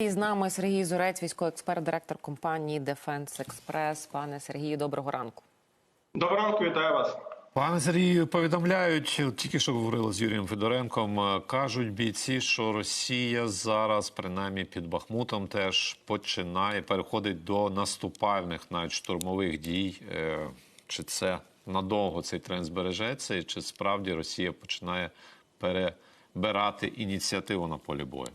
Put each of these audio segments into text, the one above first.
І з нами Сергій Зорець, військовий експерт, директор компанії Defense Express. Пане Сергію, доброго ранку. Доброго ранку, вітаю вас. Пане Сергію, повідомляють, тільки що говорили з Юрієм Федоренком. е, Кажуть бійці, що Росія зараз, принаймні під Бахмутом, теж починає переходить до наступальних, навіть штурмових дій. Е, Чи це надовго цей тренд збережеться, і чи справді Росія починає перебирати ініціативу на полі бою?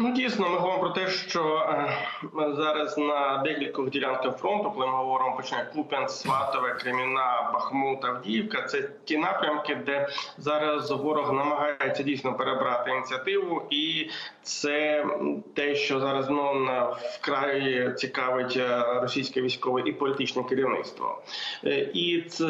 Ну дійсно, ми говоримо про те, що е, зараз на декількох ділянках фронту, коли ми говоримо починає Куп'янськ, Сватове, Креміна, Бахмут, Авдіївка, це ті напрямки, де зараз ворог намагається дійсно перебрати ініціативу, і це те, що зараз ну вкрай цікавить е, російське військове і політичне керівництво. Е, І це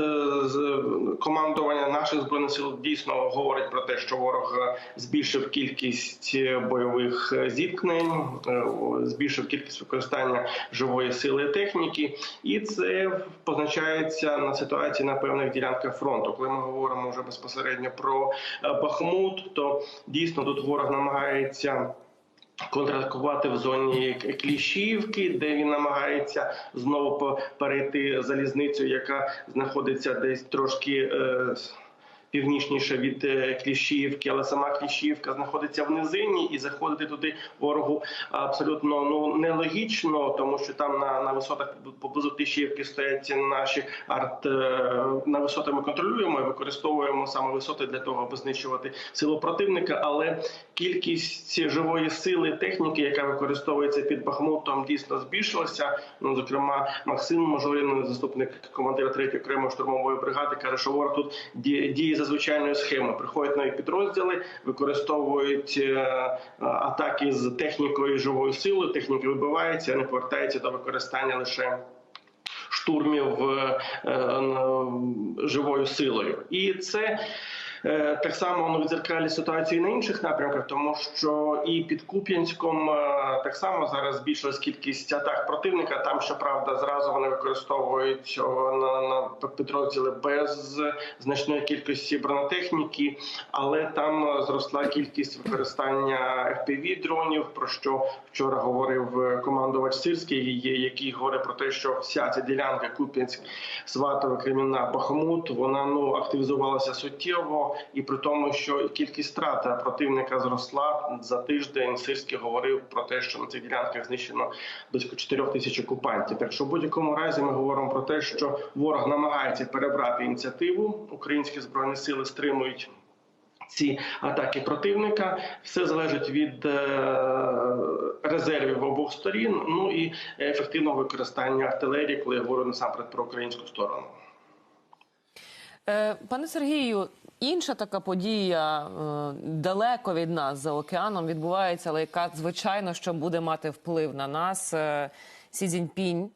командування наших збройних сил дійсно говорить про те, що ворог збільшив кількість бойових зіткнень, е, збільшив кількість використання живої сили і техніки, і це позначається на ситуації на певних ділянках фронту. Коли ми говоримо вже безпосередньо про е, Бахмут, то дійсно тут ворог намагається. Контратакувати в зоні Кліщівки, де він намагається знову перейти залізницю, яка знаходиться десь трошки е, північніше від е, Кліщівки, але сама Кліщівка знаходиться в низині, і заходити туди ворогу абсолютно ну нелогічно, тому що там на, на висотах поблизу Кліщівки стоять наші арт е, на висотах ми контролюємо і використовуємо саме висоти для того, аби знищувати силу противника. Але кількість живої сили техніки, яка використовується під Бахмутом, дійсно збільшилася. Ну зокрема, Максим Можорин, заступник командира 3-ї окремої штурмової бригади, каже, що ворог тут діє за звичайною схемою. Приходять нові підрозділи, використовують е, атаки з технікою живої живою силою. Техніка вибивається, не повертається до використання лише. Штурмів е, е, живою силою, і це так само ну, відзеркалі ситуації на інших напрямках, тому що і під Куп'янськом е, так само зараз збільшилась кількість атак противника. Там щоправда зразу вони використовують на, на підрозділи без значної кількості бронетехніки, але там зросла кількість використання fpv дронів. Про що вчора говорив е, командувач Сирський, який говорить про те, що вся ця ділянка Куп'янськ, Сватове, Кремінна, Бахмут, вона ну активізувалася суттєво, і при тому, що кількість страт противника зросла за тиждень. Сирський говорив про те, що на цих ділянках знищено близько 4 тисяч окупантів. Так що в будь-якому разі ми говоримо про те, що ворог намагається перебрати ініціативу. Українські збройні сили стримують. Ці атаки противника все залежить від е, резервів обох сторін, ну і ефективного використання артилерії, коли я говорю насамперед про українську сторону. Е, Пане Сергію, інша така подія е, далеко від нас за океаном відбувається, але яка звичайно що буде мати вплив на нас. Е, Сі Цзіньпінь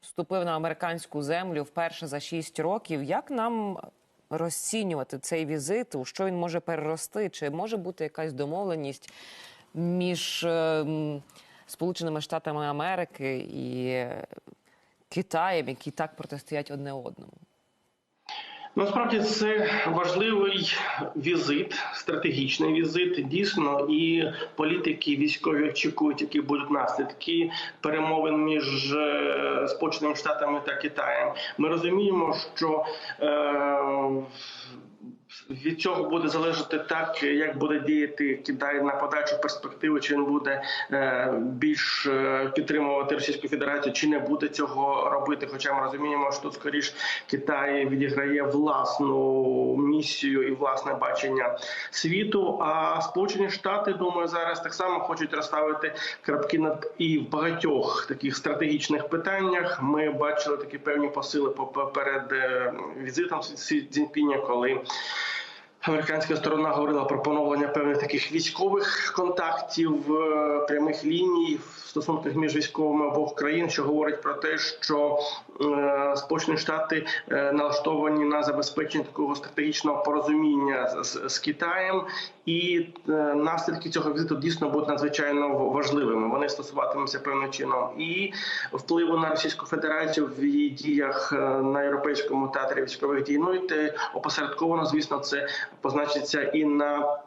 вступив на американську землю вперше за 6 років. Як нам розцінювати цей візит? У що він може перерости? Чи може бути якась домовленість між Сполученими Штатами Америки і Китаєм, які так протистоять одне одному? Насправді це важливий візит, стратегічний візит. Дійсно, і політики, військові очікують, які будуть наслідки перемовин між е, Сполученими Штатами та Китаєм. Ми розуміємо, що е, від цього буде залежати так, як буде діяти Китай на подальшу перспективу, чи він буде е, більш е, підтримувати Російську Федерацію, чи не буде цього робити. Хоча ми розуміємо, що тут скоріш Китай відіграє власну місію і власне бачення світу. А Сполучені Штати, думаю, зараз так само хочуть розставити крапки над і в багатьох таких стратегічних питаннях. Ми бачили такі певні посили поп- перед е, візитом Сі Цзіньпіня, коли Американська сторона говорила про поновлення певних таких військових контактів, е, прямих ліній в стосунках між військовими обох країн, що говорить про те, що Сполучені Штати е, налаштовані на забезпечення такого стратегічного порозуміння з, з, Китаєм, і е, наслідки цього візиту дійсно будуть надзвичайно важливими. Вони стосуватимуться певним чином і впливу на Російську Федерацію в її діях е, на європейському театрі військових дій. Ну і те опосередковано, звісно, це позначиться і на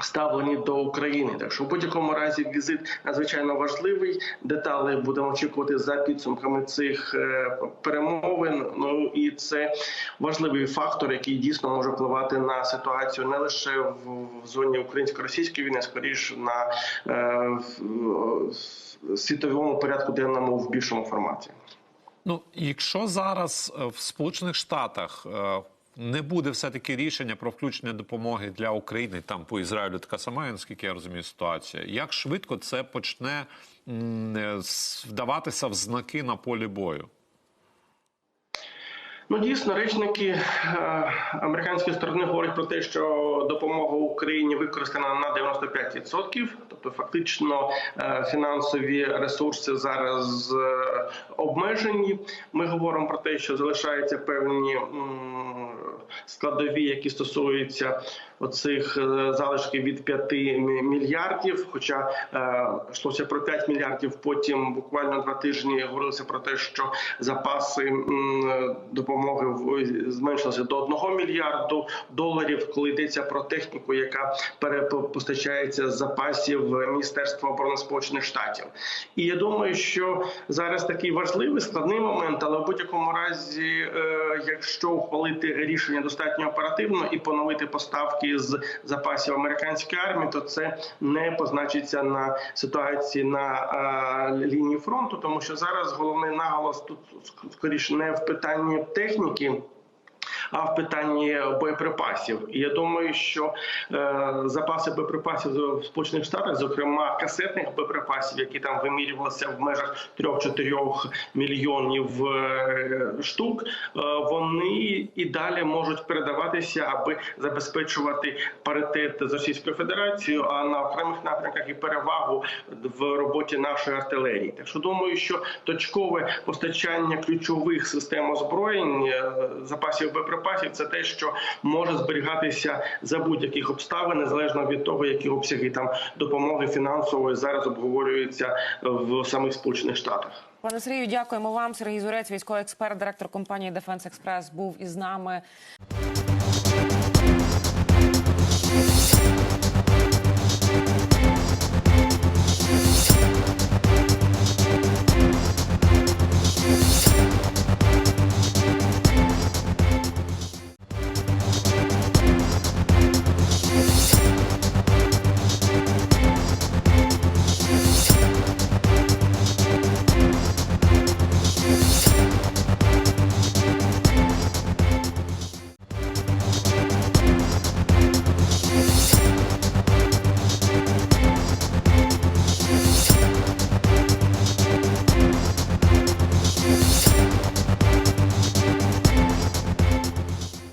ставлені до України. Так що в будь-якому разі візит надзвичайно важливий. Деталі будемо очікувати за підсумками цих е, перемовин. Ну і це важливий фактор, який дійсно може впливати на ситуацію не лише в, зоні українсько-російської війни, скоріш на е, світовому порядку денному в більшому форматі. Ну, якщо зараз е, в Сполучених Штатах не буде все-таки рішення про включення допомоги для України, там по Ізраїлю така сама, наскільки я розумію, ситуація. Як швидко це почне е, вдаватися в знаки на полі бою? Ну, дійсно, речники е, американської сторони говорять про те, що допомога Україні використана на 95%. Тобто, фактично, е, фінансові ресурси зараз обмежені. Ми говоримо про те, що залишаються певні складові, які стосуються оцих е, залишків від 5 мільярдів. Хоча е, йшлося про 5 мільярдів, потім буквально два тижні говорилося про те, що запаси допомоги зменшилися до 1 мільярду доларів, коли йдеться про техніку, яка перепостачається з запасів Міністерства оборони Сполучених Штатів. І я думаю, що зараз такий важливий складний момент, але в будь-якому разі, е, якщо ухвалити рішення достатньо оперативно і поновити поставки з запасів американської армії, то це не позначиться на ситуації на е, лінії фронту, тому що зараз головний наголос тут скоріше не в питанні техніки. А в питанні боєприпасів, і я думаю, що е, запаси боєприпасів в Сполучених Штатах, зокрема касетних боєприпасів, які там вимірювалися в межах 3-4 мільйонів е, штук, е, вони і далі можуть передаватися, аби забезпечувати паритет з Російською Федерацією, а на окремих напрямках і перевагу в роботі нашої артилерії. Так що думаю, що точкове постачання ключових систем озброєнь е, запасів боєприпасів це те, що може зберігатися за будь-яких обставин, незалежно від того, які обсяги там допомоги фінансової зараз обговорюються в самих Сполучених Штатах. Пане Сергію, дякуємо вам. Сергій Зурець, військовий експерт, директор компанії Дефенс Експрес, був із нами.